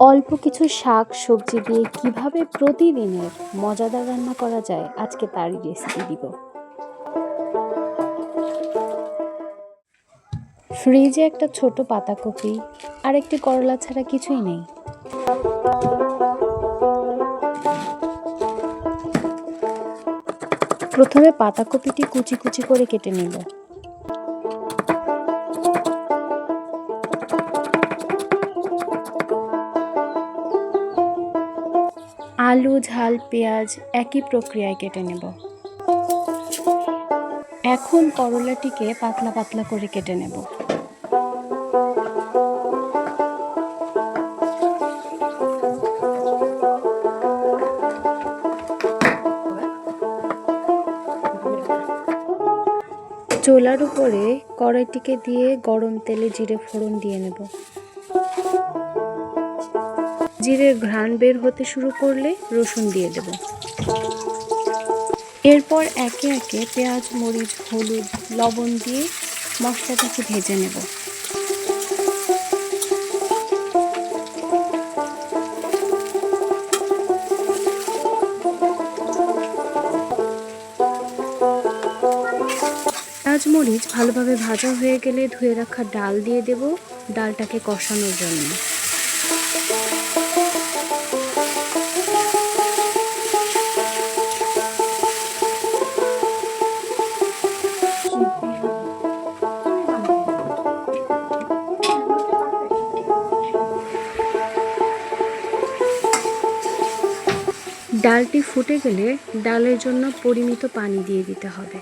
অল্প কিছু শাক, সবজি দিয়ে কীভাবে প্রতিদিনের মজাদার রান্না করা যায়, আজকে তারই রেসিপি দিব। ফ্রিজে একটা ছোট পাতাকপি আর একটি করলা ছাড়া কিছুই নেই। প্রথমে পাতাকপিটি কুচি কুচি করে কেটে নিল। আলু, ঝাল, পেঁয়াজ একই প্রক্রিয়ায় কেটে নেব। এখন করলাটিকে পাতলা পাতলা করে কেটে নেব। চোলার উপরে কড়াইটিকে দিয়ে গরম তেলে জিরে ফোড়ন দিয়ে নেব। জিরের ঘ্রাণ বের হতে শুরু করলে রসুন দিয়ে দেব। এরপর একে একে পেঁয়াজ, মরিচ, হলুদ, লবণ দিয়ে মশলাটাকে ভেজে নেব। পেঁয়াজ, মরিচ ভালোভাবে ভাজা হয়ে গেলে ধুয়ে রাখা ডাল দিয়ে দেব। ডালটাকে কষানোর জন্য। ডালটি ফুটে গেলে ডালের জন্য পরিমিত পানি দিয়ে দিতে হবে।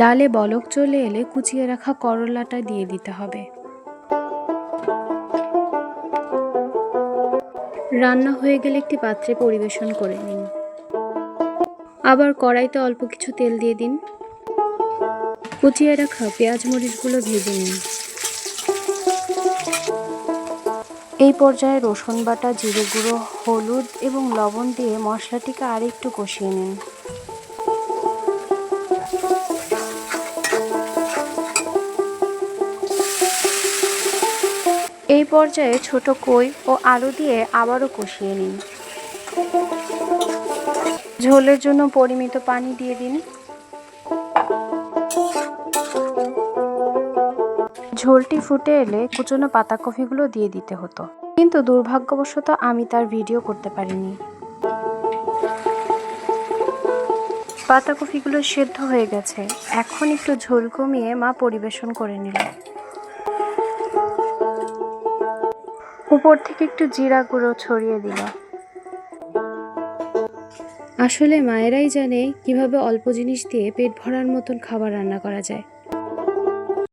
ডালে বলক চলে এলে কুচিয়ে রাখা করলাটা দিয়ে দিতে হবে। রান্না হয়ে গেলে একটি পাত্রে পরিবেশন করে নিন। আবার কড়াইতে অল্প কিছু তেল দিয়ে দিন। কুচিয়ে রাখা পেঁয়াজ মরিচগুলো ভেজে নিন। এই পর্যায়ে রসুন বাটা, জিরে গুঁড়ো, হলুদ এবং লবণ দিয়ে মশলাটিকে আরেকটু কষিয়ে নিন। এই পর্যায়ে ছোট কই ও আলু দিয়ে আবারও কষিয়ে নিন। ঝোলের জন্য পরিমিত পানি দিয়ে দিন। ঝোলটি ফুটে এলে কুচনো পাতাকপিগুলো দিয়ে দিতে হতো। কিন্তু দুর্ভাগ্যবশত আমি তার ভিডিও করতে পারিনি। পাতাকপিগুলো সেদ্ধ হয়ে গেছে। এখন একটু ঝোল কমিয়ে মা পরিবেশন করে নিল উপর থেকে একটু জিরা গুঁড়ো ছড়িয়ে দিল। আসলে মায়েরাই জানে কীভাবে অল্প জিনিস দিয়ে পেট ভরার মতন খাবার রান্না করা যায়।